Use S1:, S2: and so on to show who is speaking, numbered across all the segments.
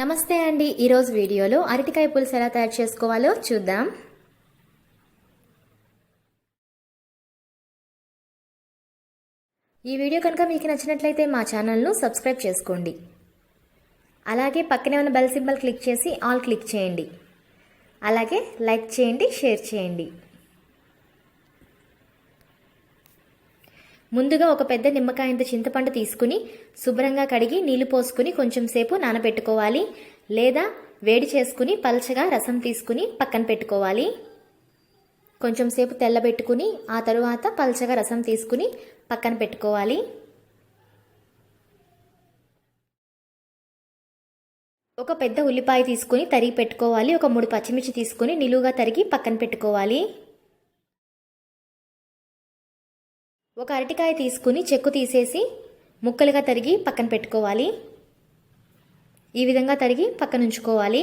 S1: నమస్తే అండి. ఈరోజు వీడియోలో అరటికాయ పులుసు ఎలా తయారు చేసుకోవాలో చూద్దాం. ఈ వీడియో కనుక మీకు నచ్చినట్లయితే మా ఛానల్ను సబ్స్క్రైబ్ చేసుకోండి. అలాగే పక్కనే ఉన్న బెల్ సింబల్ క్లిక్ చేసి ఆల్ క్లిక్ చేయండి. అలాగే లైక్ చేయండి షేర్ చేయండి. ముందుగా ఒక పెద్ద నిమ్మకాయంత చింతపండు తీసుకుని శుభ్రంగా కడిగి నీళ్ళు పోసుకుని కొంచెం సేపు నానబెట్టుకోవాలి. లేదా వేడి చేసుకుని పల్చగా రసం తీసుకుని పక్కన పెట్టుకోవాలి. కొంచెం సేపు తెల్లబెట్టుకుని ఆ తరువాత పల్చగా రసం తీసుకుని పక్కన పెట్టుకోవాలి. ఒక పెద్ద ఉల్లిపాయ తీసుకుని తరిగి పెట్టుకోవాలి. ఒక మూడు పచ్చిమిర్చి తీసుకుని నిలువుగా తరిగి పక్కన పెట్టుకోవాలి. ఒక అరటికాయ తీసుకుని చెక్కు తీసేసి ముక్కలుగా తరిగి పక్కన పెట్టుకోవాలి. ఈ విధంగా తరిగి పక్కన ఉంచుకోవాలి.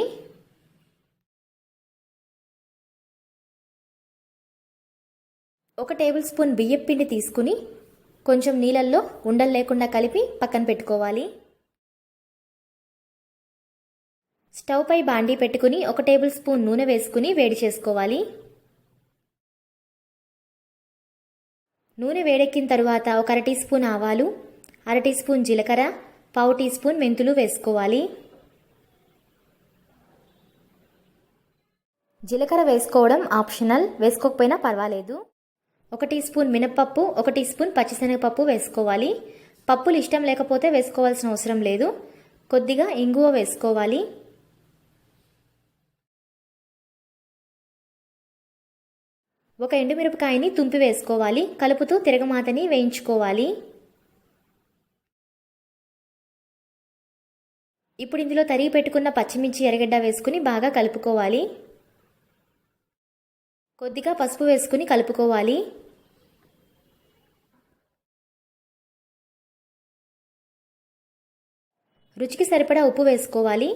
S1: ఒక టేబుల్ స్పూన్ బియ్యం పిండి తీసుకుని కొంచెం నీళ్ళల్లో ఉండలు లేకుండా కలిపి పక్కన పెట్టుకోవాలి. స్టవ్ పై బాండీ పెట్టుకుని ఒక టేబుల్ స్పూన్ నూనె వేసుకుని వేడి చేసుకోవాలి. నూనె వేడెక్కిన తరువాత ఒక అర టీ స్పూన్ ఆవాలు అర టీ స్పూన్ జీలకర్ర పావు టీ స్పూన్ మెంతులు వేసుకోవాలి. జీలకర్ర వేసుకోవడం ఆప్షనల్ వేసుకోకపోయినా పర్వాలేదు. ఒక టీ స్పూన్ మినప్పప్పు ఒక టీ స్పూన్ పచ్చిశనగపప్పు వేసుకోవాలి. పప్పులు ఇష్టం లేకపోతే వేసుకోవాల్సిన అవసరం లేదు. కొద్దిగా ఇంగువ వేసుకోవాలి. ఒక ఎండుమిరపకాయని తుంపి వేసుకోవాలి. కలుపుతూ తిరగమాతని వేయించుకోవాలి. ఇప్పుడు ఇందులో తరిగి పెట్టుకున్న పచ్చిమిర్చి ఎర్రగడ్డ వేసుకుని బాగా కలుపుకోవాలి. కొద్దిగా పసుపు వేసుకుని కలుపుకోవాలి. రుచికి సరిపడా ఉప్పు వేసుకోవాలి.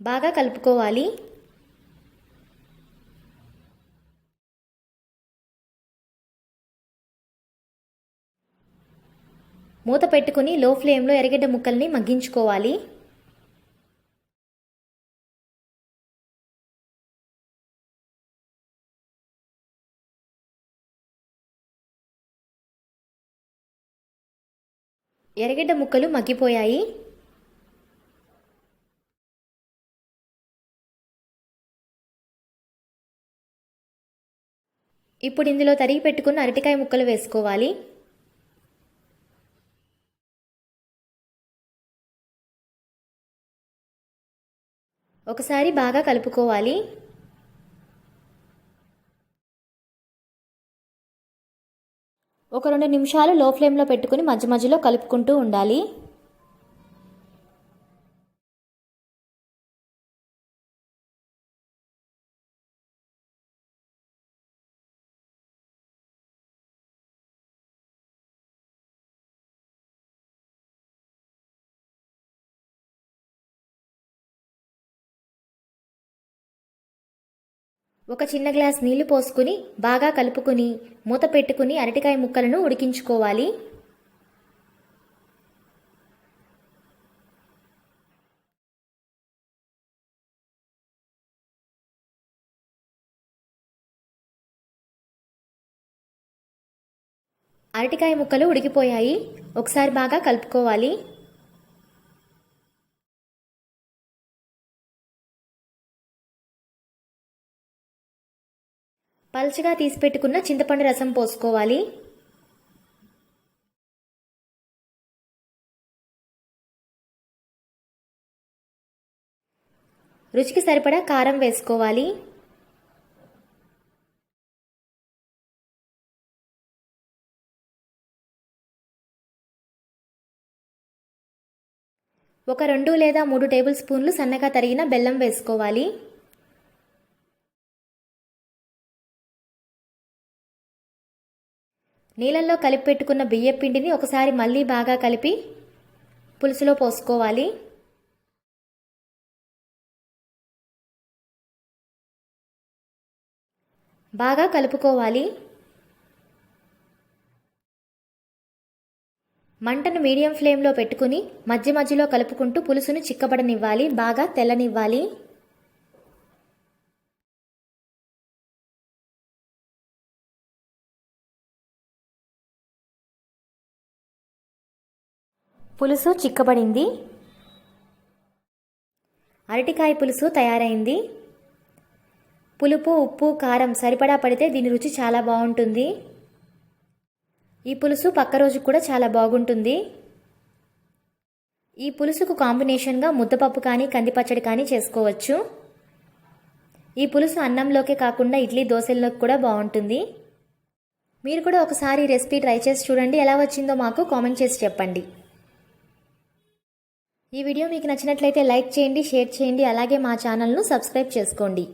S1: బాగా కలుపుకోవాలి. మూత పెట్టుకుని లో ఫ్లేమ్లో ఎర్రగడ్డ ముక్కల్ని మగ్గించుకోవాలి. ఎర్రగడ్డ ముక్కలు మగ్గిపోయాయి. ఇప్పుడు ఇందులో తరిగి పెట్టుకున్న అరటికాయ ముక్కలు వేసుకోవాలి. ఒకసారి బాగా కలుపుకోవాలి. ఒక రెండు నిమిషాలు లో ఫ్లేమ్లో పెట్టుకుని మధ్య మధ్యలో కలుపుకుంటూ ఉండాలి. ఒక చిన్న గ్లాస్ నీళ్ళు పోసుకుని బాగా కలుపుకుని మూత పెట్టుకుని అరటికాయ ముక్కలను ఉడికించుకోవాలి. అరటికాయ ముక్కలు ఉడికిపోయాయి. ఒకసారి బాగా కలుపుకోవాలి. పల్చగా తీసి పెట్టుకున్న చింతపండు రసం పోసుకోవాలి. రుచికి సరిపడా కారం వేసుకోవాలి. ఒక రెండు లేదా మూడు టేబుల్ స్పూన్లు సన్నగా తరిగిన బెల్లం వేసుకోవాలి. నీళ్ళల్లో కలిపి పెట్టుకున్న బియ్య పిండిని ఒకసారి మళ్ళీ బాగా కలిపి పులుసులో పోసుకోవాలి. బాగా కలుపుకోవాలి. మంటను మీడియం ఫ్లేమ్లో పెట్టుకుని మధ్య మధ్యలో కలుపుకుంటూ పులుసును చిక్కబడనివ్వాలి బాగా తెల్లనివ్వాలి. పులుసు చిక్కబడింది. అరటికాయ పులుసు తయారైంది. పులుపు ఉప్పు కారం సరిపడా పడితే దీని రుచి చాలా బాగుంటుంది. ఈ పులుసు పక్క రోజు కూడా చాలా బాగుంటుంది. ఈ పులుసుకు కాంబినేషన్గా ముద్దపప్పు కానీ కందిపచ్చడి కానీ చేసుకోవచ్చు. ఈ పులుసు అన్నంలోకే కాకుండా ఇడ్లీ దోశల్లోకి కూడా బాగుంటుంది. మీరు కూడా ఒకసారి రెసిపీ ట్రై చేసి చూడండి. ఎలా వచ్చిందో మాకు కామెంట్ చేసి చెప్పండి. ఈ వీడియో మీకు నచ్చినట్లయితే లైక్ చేయండి షేర్ చేయండి అలాగే మా ఛానల్ను సబ్స్క్రైబ్ చేసుకోండి.